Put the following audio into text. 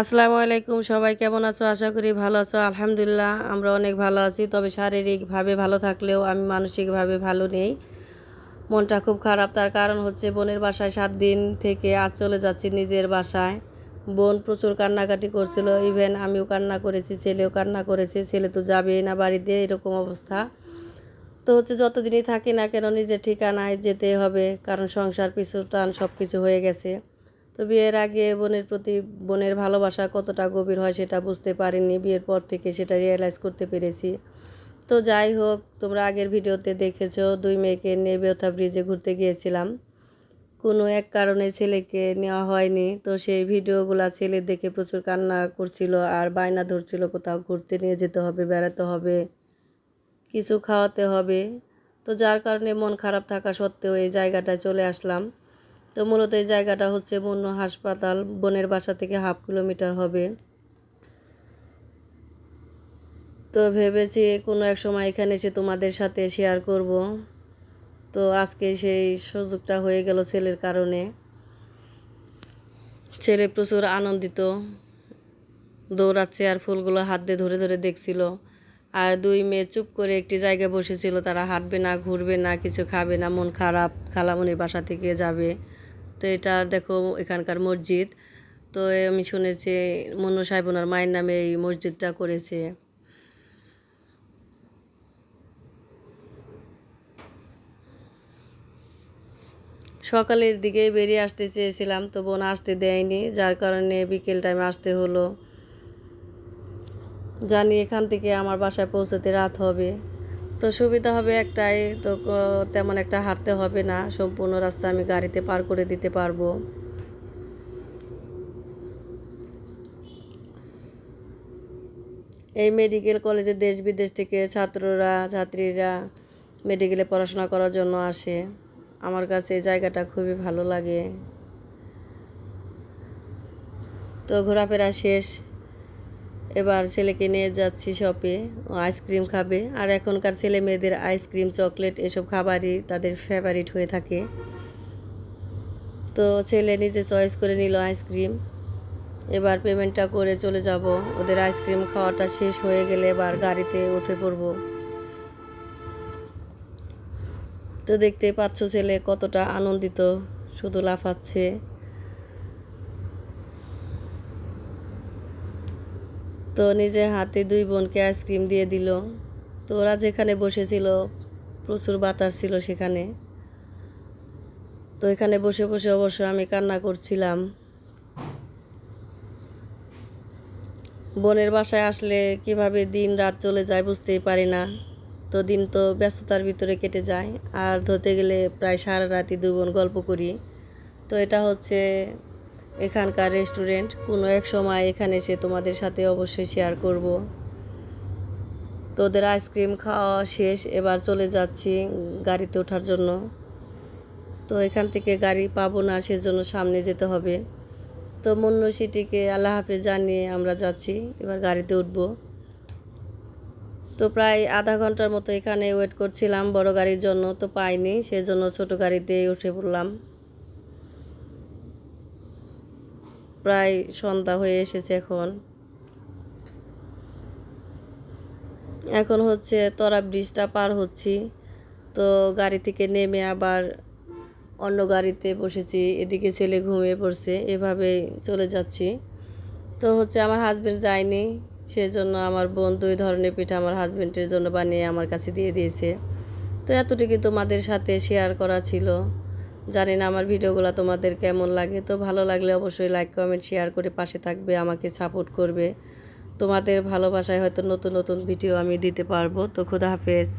আসসালামু আলাইকুম, সবাই কেমন আছো? আশা করি ভালো আছো। আলহামদুলিল্লাহ, আমরা অনেক ভালো আছি, তবে শারীরিকভাবে ভালো থাকলেও আমি মানসিকভাবে ভালো নেই। মনটা খুব খারাপ, তার কারণ হচ্ছে বোনের বাসায় সাত দিন থেকে আজ চলে যাচ্ছি নিজের বাসায়। বোন প্রচুর কান্নাকাটি করছিল ইভেন আমিও কান্না করেছি, ছেলেও কান্না করেছে, ছেলে তো যাবেই না বাড়িতে, এরকম অবস্থা। তো হচ্ছে যতদিনই থাকি না কেন, নিজের ঠিকানায় যেতে হবে, কারণ সংসার পিছু টান সব কিছু হয়ে গেছে। তো বিয়ের আগে বোনের প্রতি বোনের ভালোবাসা কতটা গভীর হয় সেটা বুঝতে পারিনি, বিয়ের পর থেকে সেটা রিয়েলাইজ করতে পেরেছি। তো যাই হোক, তোমরা আগের ভিডিওতে দেখেছ, দুই মেয়েকে নিয়ে বেথা ব্রিজে ঘুরতে গিয়েছিলাম। কোনো এক কারণে ছেলেকে নেওয়া হয়নি, তো সেই ভিডিওগুলা ছেলে দেখে প্রচুর কান্না করছিল আর বায়না ধরছিল কোথাও ঘুরতে নিয়ে যেতে হবে, বেড়াতে হবে, কিছু খাওয়াতে হবে। তো যার কারণে মন খারাপ থাকা সত্ত্বেও এই জায়গাটায় চলে আসলাম। তো মূলত এই জায়গাটা হচ্ছে বন্য হাসপাতাল। বনের বাসা থেকে হাফ কিলোমিটার হবে। তো ভেবেছি কোনো এক সময় এখানে এসে তোমাদের সাথে শেয়ার করব। তো আজকে সেই সুযোগটা হয়ে গেল ছেলের কারণে। ছেলে প্রচুর আনন্দিত। দৌড়াচ্ছে আর ফুলগুলো হাত দিয়ে ধরে ধরে দেখছিল। আর দুই মেয়ে চুপ করে একটি জায়গায় বসেছিল। তারা হাঁটবে না, ঘুরবে না, কিছু খাবে না, মন খারাপ খালামনির বাসা থেকে যাবে। তো এটা দেখো এখানকার মসজিদ। তো আমি শুনেছি মনু সাহেব ওনার মায়ের নামে এই মসজিদটা করেছে। সকালের দিকে বেরিয়ে আসতে চেয়েছিলাম তো বোন আসতে দেয়নি, যার কারণে বিকেল টাইমে আসতে হলো। জানি এখান থেকে আমার বাসায় পৌঁছতে রাত হবে। তো সুবিধা হবে একটাই, তো তেমন একটা হাঁটতে হবে না, সম্পূর্ণ রাস্তা আমি গাড়িতে পার করে দিতে পারব। এই মেডিকেল কলেজে দেশ বিদেশ থেকে ছাত্ররা, ছাত্রীরা মেডিকেলে পড়াশোনা করার জন্য আসে। আমার কাছে এই জায়গাটা খুবই ভালো লাগে। তো ঘোরাফেরা শেষ। এবার ছেলেকে নিয়ে যাচ্ছি শপে আইসক্রিম খাবে। আর এখনকার ছেলে মেয়েদের আইসক্রিম চকলেট এসব খাবারই তাদের ফেভারিট হয়ে থাকে। তো ছেলে নিজে চয়েস করে নিল আইসক্রিম এবার পেমেন্টটা করে চলে যাব। ওদের আইসক্রিম খাওয়াটা শেষ হয়ে গেলে এবার গাড়িতে উঠে পড়ব। তো দেখতে পাচ্ছ ছেলে কতটা আনন্দিত, শুধু লাফাচ্ছে। তো নিজের হাতে দুই বোনকে আইসক্রিম দিয়ে দিল। তো ওরা যেখানে বসেছিল, প্রচুর বাতাস ছিল সেখানে। তো এখানে বসে বসে অবশ্য আমি কান্না করছিলাম। বোনের বাসায় আসলে কীভাবে দিন রাত চলে যায় বুঝতেই পারি না। তো দিন তো ব্যস্ততার ভিতরে কেটে যায়। আর ধরতে গেলে প্রায় সারা রাতি দু বোন গল্প করি। তো এটা হচ্ছে এখানকার রেস্টুরেন্ট, কোনো এক সময় এখানে এসে তোমাদের সাথে অবশ্যই শেয়ার করব। তোদের আইসক্রিম খাওয়া শেষ, এবার চলে যাচ্ছি গাড়িতে ওঠার জন্য। তো এখান থেকে গাড়ি পাবো না, সেজন্য সামনে যেতে হবে। তো মন্য সিটিকে আল্লাহ হাফেজ জানিয়ে আমরা যাচ্ছি, এবার গাড়িতে উঠব। তো প্রায় আধা ঘণ্টার মতো এখানে ওয়েট করছিলাম, বড় গাড়ির জন্য তো পাইনি, সেজন্য ছোট গাড়িতে উঠে পড়লাম। প্রায় সন্ধ্যা হয়ে এসেছে এখন। এখন হচ্ছে তরা ব্রিজটা পার হচ্ছি। তো গাড়ি থেকে নেমে আবার অন্য গাড়িতে বসেছি, এদিকে ছেলে ঘুমিয়ে পড়ছে, এভাবে চলে যাচ্ছি। তো হচ্ছে আমার হাজব্যান্ড যায়নি, সেজন্য আমার বোন দুই ধরনের পিঠা আমার হাজব্যান্ডের জন্য বানিয়ে আমার কাছে দিয়ে দিয়েছে। তো এতটুকু তোমাদের সাথে শেয়ার করা ছিল। জানি না আমার ভিডিওগুলো তোমাদের কেমন লাগে, তো ভালো লাগলে অবশ্যই লাইক কমেন্ট শেয়ার করে পাশে থাকবে, আমাকে সাপোর্ট করবে। তোমাদের ভালোবাসায় হয়তো নতুন নতুন ভিডিও আমি দিতে পারব, তো খুদা হাফেজ।